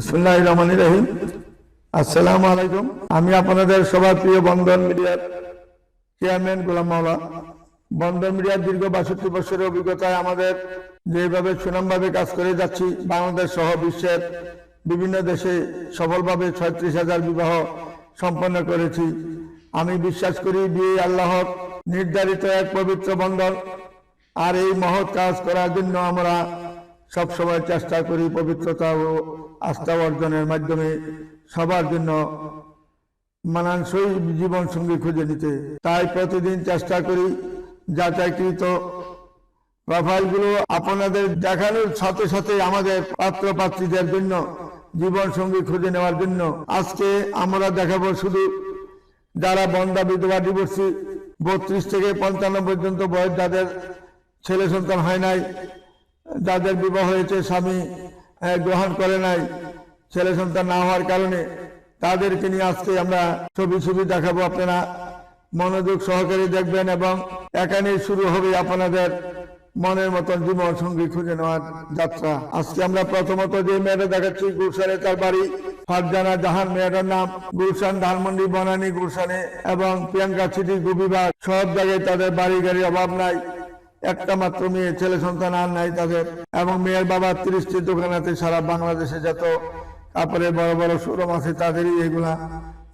বিসমুল্লাহ রহমান রহিম। আসসালামু আলাইকুম। আমি আপনাদের সবার প্রিয় বন্ধন মিডিয়ার চেয়ারম্যান গোলাম মাওলা। বন্ধন মিডিয়ার দীর্ঘ বাষট্টি বছরের অভিজ্ঞতায় আমাদের যেভাবে সুনামভাবে কাজ করে যাচ্ছি, বাংলাদেশ সহ বিশ্বের বিভিন্ন দেশে সফলভাবে ছয়ত্রিশ হাজার বিবাহ সম্পন্ন করেছি। আমি বিশ্বাস করি বিয়ে আল্লাহর নির্ধারিত এক পবিত্র বন্ধন আর এই মহৎ কাজ করার জন্য আমরা সবসময় চেষ্টা করি পবিত্রতা ও আস্থা অর্জনের মাধ্যমে সবার জন্য মানানসই জীবন সঙ্গী খুঁজে নিতে। তাই প্রতিদিন চেষ্টা করি যাচাইকৃত প্রোফাইলগুলো আপনাদের দেখানোর সাথে সাথে আমাদের পাত্র পাত্রীদের জন্য জীবন সঙ্গী খুঁজে নেওয়ার জন্য। আজকে আমরা দেখাবো শুধু যারা বন্ধা বিধবা ডিভোর্সি বত্রিশ থেকে পঞ্চান্ন পর্যন্ত বয়স যাদের ছেলে সন্তান হয় নাই যাদের বিবাহ হয়েছে, স্বামী গ্রহণ করে নাই, ছেলে সন্তান না হওয়ার কারণে তাদেরকে নিয়ে আজকে আমরা ছবি ছবি দেখাবো আপনারা। মনোযোগ সহকারে দেখবেন এবং এখানেই শুরু হবে আপনাদের মনের মতন জীবন সঙ্গী খুঁজে নেওয়ার যাত্রা। আজকে আমরা প্রথমত যে মেয়েটা দেখাচ্ছি গুলশানে তার বাড়ি ফারজানা জাহান মেয়েটার নাম। গুলশান ধানমন্ডি, বনানী গুলশানে এবং প্রিয়াঙ্কা সিটি গুবিবাগ সব জায়গায় তাদের বাড়ি গাড়ির অভাব নাই। একটা মাত্র মেয়ে, ছেলে সন্তান আর নাই তাদের। এবং মেয়ের বাবা তিরিশটি দোকান আছে সারা বাংলাদেশে যত তারপরে বড় বড় শোরুম আছে, তাদেরই এগুলা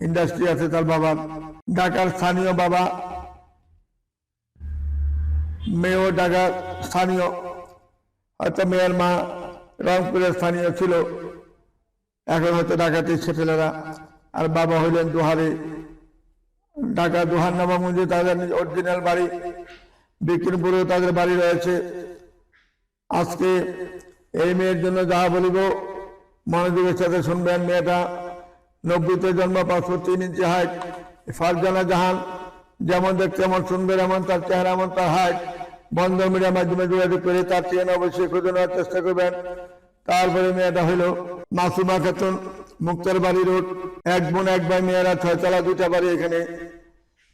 ইন্ডাস্ট্রি আছে তার বাবার। ঢাকার স্থানীয় বাবা মেয়েও ঢাকার স্থানীয়, হয়তো মেয়ের মা রংপুরের স্থানীয় ছিল। এখন হয়তো ঢাকাতে ছেলেরা। আর বাবা হইলেন দুহারে। ঢাকা দুহার নবামঞ্জে তাদের অরিজিনাল বাড়ি। বিক্রমপুরেও তাদের বাড়ি রয়েছে। আজকে এই মেয়ের জন্য যা বলিব, মনোযোগের সাথে শুনবেন মেয়েটা। নব্বইতে জন্ম পাঁচশো তিন ইঞ্চি হাইট ফারজানা জাহান। যেমন দেখতে এমন সুন্দর, এমন তার চেহারা, এমন তার হাইট বন্ধ মিডিয়ার মাধ্যমে যোগাযোগ করে তার চেন অবশ্যই খুঁজে নেওয়ার চেষ্টা করবেন। তারপরে মেয়েটা হইল মাসুমা খাতুন, মুক্তার বাড়ি রোড। এক বোন, এক ভাই, মেয়েরা ছয়তলা দুইটা বাড়ি এখানে।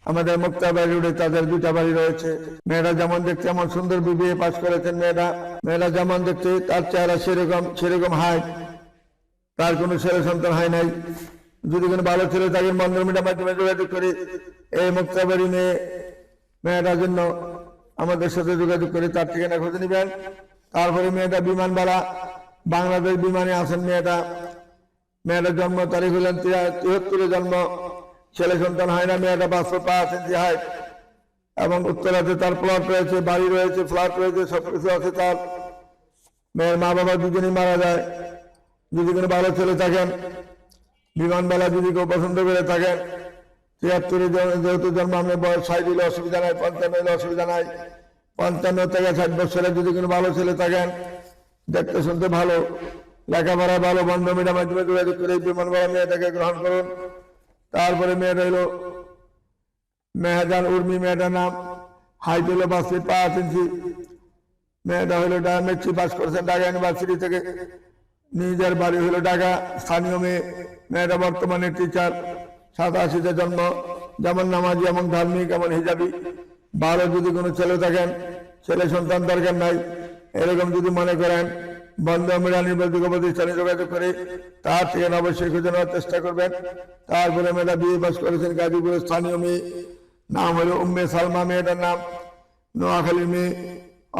আমাদের মুক্তাবাড়ি রোডে তাদের দুটা বাড়ি রয়েছে। মেয়েরা যেমন দেখতে এমন সুন্দর বিবিএ পাশ করেছেন মেয়েরা। মেয়েরা যেমন দেখতে তার চেহারা সেরকম সেরকম হাইট তার কোনো ছেলে সন্তান হয় নাই। যদি কোনো ভালো ছেলে থাকে বন্ধন মিটার মাধ্যমে যোগাযোগ করে এই মুক্তাবাড়ি মেয়ে মেয়েটার জন্য আমাদের সাথে যোগাযোগ করে তার ঠিকানা খুঁজে নেবেন। তারপরে মেয়েটা বিমানবালা বাংলাদেশ বিমানে আসেন মেয়েটা। মেয়েটার জন্ম তারিখ হলেন তিহত্তরে জন্ম। ছেলে সন্তান হয় না মেয়েটা পাঁচ ইঞ্চি হাইট এবং উত্তরাতে তার প্লট রয়েছে, বাড়ি রয়েছে ফ্ল্যাট রয়েছে, সবকিছু আছে তার। মেয়ের মা বাবা দুজনেই মারা যায়। যদি কোনো ভালো ছেলে থাকেন বিমানবেলা যদি কেউ পছন্দ করে থাকেন, তিয়াত্তরে যেহেতু জন্ম আমি বয়স ষাট হলে অসুবিধা নাই, পঞ্চান্ন হলে অসুবিধা নাই। পঞ্চান্ন থেকে ষাট বছরে যদি কোনো ভালো ছেলে থাকেন, দেখতে শুনতে ভালো, লেখাপড়া ভালো, বন্ধ মিডিয়ার মাধ্যমে যোগাযোগ করে বিমানবেলা মেয়েটাকে গ্রহণ করুন। তারপরে মেয়েটা হলো মেহাজান উর্মি, মেয়েটার নাম হাইট হলো পাঁচ ফিট পাঁচ ইঞ্চি। মেয়েটা হলো মেট্রি পাস করেছেন ঢাকা ইউনিভার্সিটি থেকে। নিজের বাড়ি হলো ঢাকা, স্থানীয় মেয়ে। মেয়েটা বর্তমানে টিচার সাতাশিতে জন্ম। যেমন নামাজি, এমন ধার্মিক, এমন হিজাবি। ভালো যদি কোনো ছেলে থাকেন, ছেলে সন্তান দরকার নাই। এরকম যদি মনে করেন বন্ধ মেলা নির্বাচিত প্রতিষ্ঠানে যোগাযোগ করে। তার থেকে অবশ্যই খুঁজে নেওয়ার চেষ্টা করবেন। তারপরে মেয়েটা বিয়ে পাস করেছেন গাজীপুরের স্থানীয় মেয়ে। নাম হলো উম্মে সালমা মেয়েটার নাম। নোয়াখালীর মেয়ে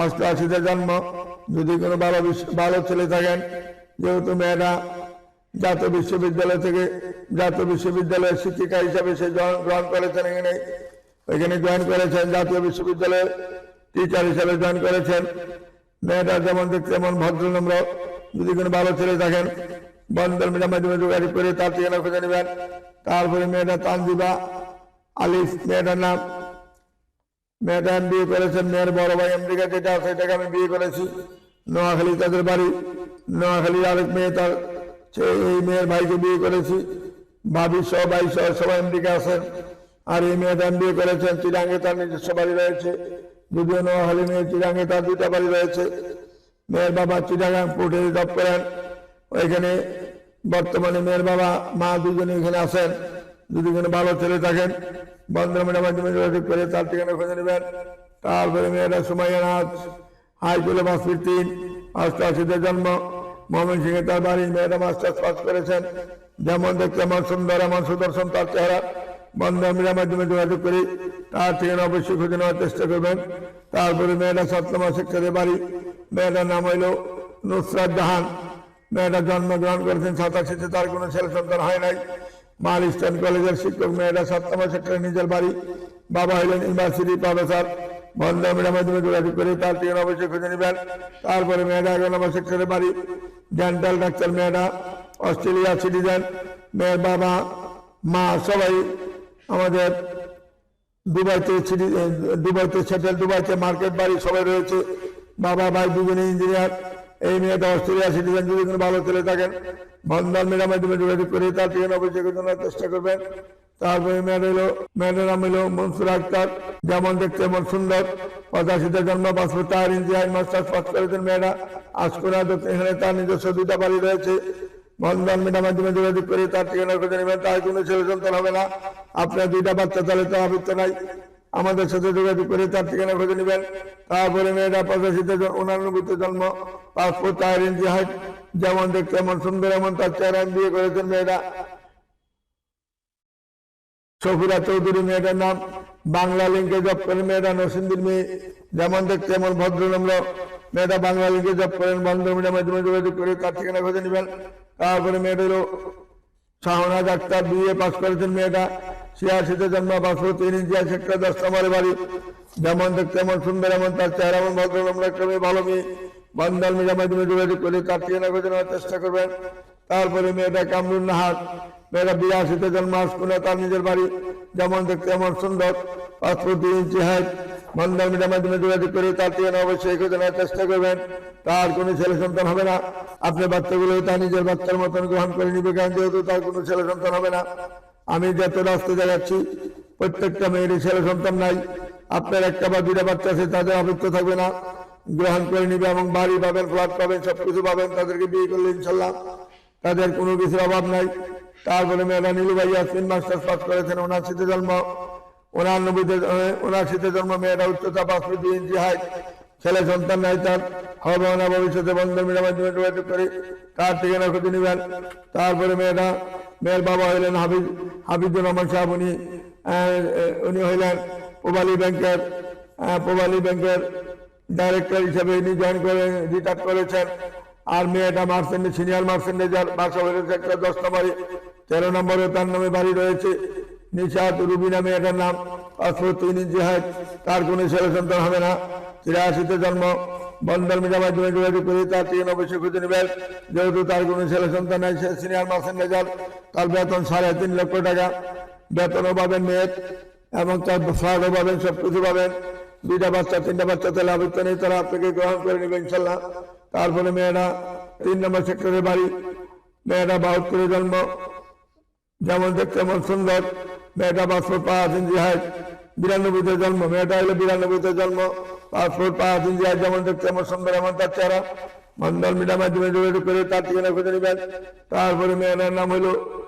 অষ্টআশিতে জন্ম। যদি কোনো ভালো ভালো ছেলে থাকেন, যেহেতু মেয়েরা জাতীয় বিশ্ববিদ্যালয় থেকে জাতীয় বিশ্ববিদ্যালয়ের শিক্ষিকা হিসাবে সে গ্রহণ করেছেন এখানে। এখানে জয়েন করেছেন জাতীয় বিশ্ববিদ্যালয়ের টিচার হিসাবে জয়েন করেছেন। মেয়েটা যেমন দেখতে এমন ভদ্রনম্র যদি কোনো ভালো ছেলে থাকেন বন্ধন মাধ্যমে যোগাযোগ করে তার ঠিকানা খুঁজে নেবেন। তারপরে মেয়েটা তানজিবা আলিফ, মেয়েটার নাম। মেয়েটা আমি বিয়ে করেছেন মেয়ের বড় ভাই আমেরিকা যেটা আছে সেটাকে আমি বিয়ে করেছি। নোয়াখালী তাদের বাড়ি। নোয়াখালীর আরেক মেয়ে তার এই মেয়ের ভাইকে বিয়ে করেছি। ভাবি সহ, ভাই সহ সবাই আমেরিকা আছেন আর এই মেয়েটা আমি বিয়ে করেছেন চিরাঙ্গে তার নিজস্ব বাড়ি রয়েছে। যদিও নোয়াখালী মেয়ে চিরাঙ্গে তার দুটা বাড়ি রয়েছে। মেয়ের বাবা চিটাগাং পোর্টে জব করেন ওইখানে বর্তমানে মেয়ের বাবা, মা দুজনে এখানে আসেন যদি কোনো ভালো ছেলে থাকেন। বন্ধমের মাধ্যমে যোগাযোগ করে তার ঠিকানা খুঁজে নেবেন। তারপরে মেয়েরা সুমাইয়া নাচ হাই স্কুলে ফিট তিন অষ্টআশিতে জন্ম। মোহাম্মদ সিং তার বাড়ি মেয়েরা মাস্টার্স পাস করেছেন। যেমন দেখতে আমার সুন্দর, আমার সুদর্শন তার চেহারা। বন্ধ মিডিয়ার মাধ্যমে যোগাযোগ করি। তার ঠিকানা অবশ্যই খুঁজে নেওয়ার চেষ্টা করবেন। তারপরে মেয়েটা সপ্তম শিক্ষকের বাড়ি। মেয়েটার নাম হইল নুসরাত জাহান। মেয়েটা জন্মগ্রহণ করেছেন সাতাশিতে তার কোনো ছেলে সন্তান হয় নাই। মাল ইস্টার্ন কলেজের শিক্ষক মেয়েটা সপ্তম সেক্টরে নিজের বাড়ি। বাবা হইলেন ইউনিভার্সিটি প্রফেসর। বন্ধ মিডিয়ার মাধ্যমে যোগাযোগ করে। তার ঠিকানা অবশ্যই খুঁজে নেবেন। তারপরে মেয়েটা এগারো নম্বর সেক্টরে বাড়ি। ডেন্টাল ডাক্তার মেয়েটা অস্ট্রেলিয়া সিটিজেন। মেয়ের বাবা, মা সবাই আমাদের দুবাইতে দুবাইতে সেটেল দুবাইতে মার্কেট বাড়ি সবাই রয়েছে। বাবা, ভাই দুজনে ইঞ্জিনিয়ার এই মেয়েটা অস্ট্রেলিয়া সিটিজেন যদি কোনো ভালো ছেলে থাকেন। মেয়েরা মাধ্যমে যোগাযোগ করে তার ঠিকানা অভিযোগের জন্য চেষ্টা করবেন। তারপরে মেয়ের হলো মেয়েটার নাম হলো মনসুর আক্তার। যেমন দেখতে এমন সুন্দর। পঁচাশিতে জন্ম পাসপোর্ট তার আইন মাস্টার্স পাস করেছেন মেয়েরা। আজকুরা এখানে তার নিজস্ব দুটা বাড়ি রয়েছে। বন্ধন মেয়েটার মাধ্যমে যোগাযোগ করে তার ঠিকানা খুঁজে নেবেন, তার কোনো ছেলে সন্তান হবে না। আপনার দুইটা বাচ্চা তাহলে তো আবৃত্ত নাই। আমাদের সাথে যোগাযোগ করে তার ঠিকানা খুঁজে নেবেন। তারপরে মেয়েরা পঁচাশিতে জ- উনানব্বইতে জন্ম পাসপোর্ট চার ইঞ্চি হাইট যেমন দেখতে এমন সুন্দর, এমন তার চেহারা বিয়ে করেছেন মেয়েরা সফিরা চৌধুরী মেয়েটার নাম, বাংলা লিঙ্কে জব করেন মেয়েটা নরসিংদীর মেয়ে। যেমন দেখতে এমন ভদ্রনম্র মেয়েটা বাংলা লিঙ্কে জব করেন বন্ধ মিডিয়ার মাধ্যমে যোগাযোগ করে তার ঠিকানা খুঁজে নেবেন। তারপরে মেয়েটারও শাহনাজ আক্তার বিএ পাস করেছেন মেয়েটা। ছিয়াশিতে জন্ম পাসপোর্ট তিন ইঞ্চি আছে একটা দশ নম্বরে বাড়ি। যেমন দেখতে এমন সুন্দর, এমন তার চেহারা, এমন ভদ্রনম্র একটা মেয়ে, ভালো মেয়ে। বন্ধন মিডিয়ার মাধ্যমে যোগাযোগ করে তার ঠিকানা খুঁজে নেওয়ার চেষ্টা করবেন। তারপরে মেয়েটা কামরুন নাহার, মেয়েটা বিরাশিতে জন্ম আসকুনা তার নিজের বাড়ি, যেমন দেখতে এমন সুন্দর পাসপোর্ট দুই ইঞ্চি হাইট বন্ধন মিডিয়ার মাধ্যমে যোগাযোগ করে তার ঠিকানা অবশ্যই খুঁজে নেওয়ার চেষ্টা করবেন। তার কোনো ছেলে সন্তান হবে না। আপনার বাচ্চাগুলো তার নিজের বাচ্চার মতন গ্রহণ করে নিবে, কারণ যেহেতু তার কোনো ছেলে সন্তান হবে না। আমি যত রাস্তা দেখাচ্ছি, প্রত্যেকটা মেয়েরই ছেলে সন্তান নাই। আপনার একটা বা দুইটা বাচ্চা আছে, তাদের অভিজ্ঞ থাকবে না। গ্রহণ করে নিবে এবং বাড়ি পাবেন, ফ্ল্যাট পাবেন, সবকিছু পাবেন, তাদেরকে বিয়ে করলে ইনশাল্লাহ। তাদের কোনো কিছুর অভাব নাই। তারপরে মেয়েরা, নীলু ভাই ইয়াসমিন মাস্টার্স পাস করেছেন, ওনার শীতে জন্ম। ওনার নবীতে ওনার শীতে জন্ম, মেয়েরা উচ্চতা পাঁচ ফুট দুই ইঞ্চি হাইট। ছেলে সন্তান নাই তার। হবে না ভবিষ্যতে বন্ধন মিডিয়ার মাধ্যমে যোগাযোগ করে। তার ঠিকানা খুঁজে নেবেন। তারপরে মেয়েরা, মেয়ের বাবা হইলেন হাবিজ হাবিজুর রহমান সাহেব। উনি উনি হইলেন পোবালি ব্যাংকের পোবালি ব্যাংকের ডাইরেক্টর হিসেবে ইনি জয়েন করে, রিটায়ার করেছেন। আর মেয়েটা মার্সেন্টে, সিনিয়র মার্সেন্টে যার বাসা হয়েছে একটা দশ নম্বরে তেরো নম্বরে তার নামে বাড়ি রয়েছে। নিশাত রুবিনা মেয়েটার নাম পাসপোর্ট তিন ইঞ্চি তার কোনো ছেলে সন্তান হবে না। তিরাশিতে জন্ম বন্ধন মিডিয়ার মাধ্যমে যোগাযোগ করে তার টিকেন অবশ্যই খুঁজে নেবেন যেহেতু তার কোনো ছেলে সন্তান নাই সিনিয়র মার্সেন্টে যার, তার বেতন সাড়ে তিন লক্ষ টাকা। বেতনও পাবেন মেয়ের, এবং তার ফ্ল্যাটও পাবেন সব কিছু পাবেন। দুইটা বাচ্চা, তিনটা বাচ্চা, তাহলে আবৃত্ত নেই, তারা আপনাকে গ্রহণ করে নেবে ইনশাল্লাহ। তারপরে মেয়েরা তিন নম্বর সেক্টরের বাড়ি, মেয়েরা বাহাত্তরে জন্ম। যেমন দেখতে এমন সুন্দর। মেয়েটা পাসপোর্ট পাওয়া ইঞ্চি হাইট বিরানব্বইতে জন্ম। মেয়েটা হলো বিরানব্বইতে জন্ম। পাসপোর্ট পাওয়া হাইট যেমন দেখতে এমন সুন্দর, এমন তার চেহারা। মন্ডল মিডিয়ার মাধ্যমে যোগাযোগ করে তার ঠিকানা খুঁজে নেবেন। তারপরে মেয়েটার নাম হলো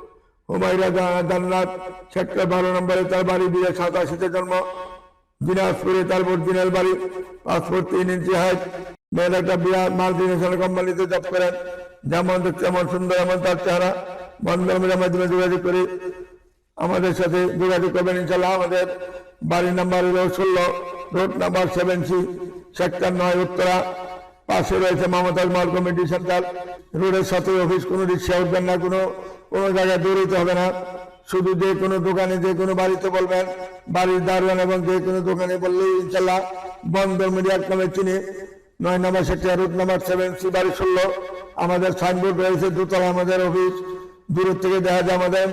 হুমায়রা জা- জান্নাত। সেক্টর বারো নম্বরে তার বাড়ি, বিয়ে সাতাশিতে জন্ম। দিনাজপুরে তার অরিজিনাল বাড়ি পাসপোর্ট তিন ইঞ্চি হাইট মেয়ের একটা বিরাট মাল্টি ন্যাশনাল কোম্পানিতে জব করেন। যেমন দেখতে এমন সুন্দর, এমন তার চেহারা। বন্ধন মিডিয়ার মাধ্যমে যোগাযোগ করে। আমাদের সাথে যোগাযোগ করবেন ইনশাল্লাহ আমাদের বাড়ি নাম্বার হলো ষোলো, road number seven C, sector নয়, উত্তরা। পাশে রয়েছে মমতাজ মাল কমিটি সেন্টার। রোডের সাথে অফিস কোনো রিক্সা উঠবেন না, কোনো কোনো জায়গায় দৌড়িতে হবে না। শুধু যে কোনো দোকানে, যে কোনো বাড়িতে বলবেন, বাড়ির দারোয়ান এবং যে কোনো দোকানে বললেই ইনশাল্লাহ বন্দর মিডিয়ার নামে চিনি নয় নম্বর sector, route number seven, C বাড়ি ষোলো। আমাদের সাইনবোর্ড রয়েছে, দুতলা আমাদের অফিস। দূরের থেকে দেখা যায় আমাদের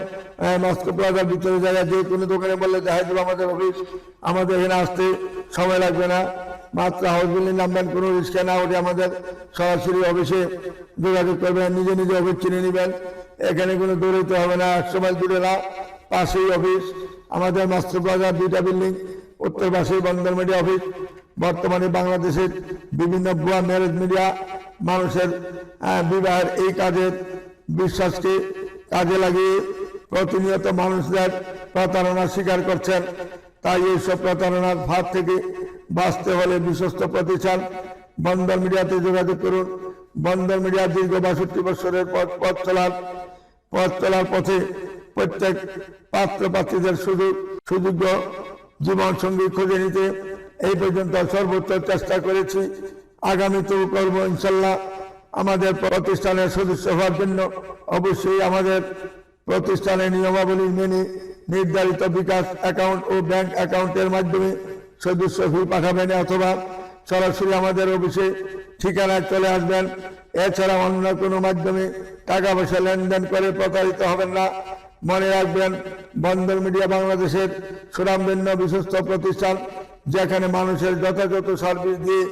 মস্কো প্লাজার ভিতরে জায়গায় যে কোনো দোকানে বললে দেখা যাবে আমাদের অফিস। আমাদের এখানে আসতে সময় লাগবে না। মাত্র হাউস বিল্ডিং নামবেন কোনো রিক্সা না উঠে আমাদের সরাসরি অফিসে যোগাযোগ করবেন, নিজে নিজে অফিস চিনে নেবেন। এখানে কোনো দৌড়াইতে হবে না, একশো মাইল দূরে না, পাশেই অফিস। আমাদের মাস্টার প্লাজার দুইটা বিল্ডিং, উত্তর পাশেই বন্দর মিডিয়া অফিস। বর্তমানে বাংলাদেশের বিভিন্ন ভুয়া ম্যারেজ মিডিয়া মানুষের বিবাহের এই কাজের বিশ্বাসকে কাজে লাগিয়ে প্রতিনিয়ত মানুষদের প্রতারণার স্বীকার করছেন। তাই এইসব প্রতারণার ভাব থেকে বাঁচতে হলে বিশ্বস্ত প্রতিষ্ঠান বন্দর মিডিয়াতে যোগাযোগ করুন। বন্দর মিডিয়া দীর্ঘ বাষট্টি বছরের পথ পথ চলার পথ চলার পথে প্রত্যেক পাত্র পাত্রীদের সুযোগ সুযোগ্য জীবন সঙ্গী খুঁজে নিতে এই পর্যন্ত সর্বোচ্চ চেষ্টা করেছি। আগামীতেও করব ইনশাল্লাহ। আমাদের প্রতিষ্ঠানের সদস্য হওয়ার জন্য অবশ্যই আমাদের প্রতিষ্ঠানের নিয়মাবলী মেনে নির্ধারিত বিকাশ অ্যাকাউন্ট ও ব্যাংক অ্যাকাউন্টের মাধ্যমে সদস্য ফি পাঠাবেন অথবা সরাসরি আমাদের অফিসে ঠিকানায় চলে আসবেন। এছাড়া অন্য কোনো মাধ্যমে টাকা পয়সা লেনদেন করে প্রতারিত হবেন না। মনে রাখবেন, বন্দর মিডিয়া বাংলাদেশের সুনামধন্য বিশ্বস্ত প্রতিষ্ঠান, যেখানে মানুষের যথাযথ সার্ভিস দিয়ে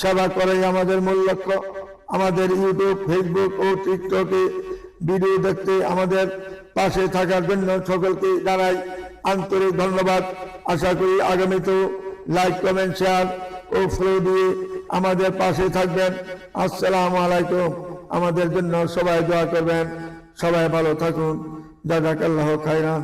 সেবা করাই আমাদের মূল লক্ষ্য। আমাদের ইউটিউব, ফেসবুক ও টিকটকে ভিডিও দেখতে আমাদের পাশে থাকার জন্য সকলকে জানাই আন্তরিক ধন্যবাদ। আশা করি আগামীতেও লাইক কমেন্ট শেয়ার ও ফলো দিয়ে আমাদের পাশে থাকবেন। আসসালামু আলাইকুম। আমাদের জন্য সবাই দোয়া করবেন। সবাই ভালো থাকুন। জাজাকাল্লাহ খাইরান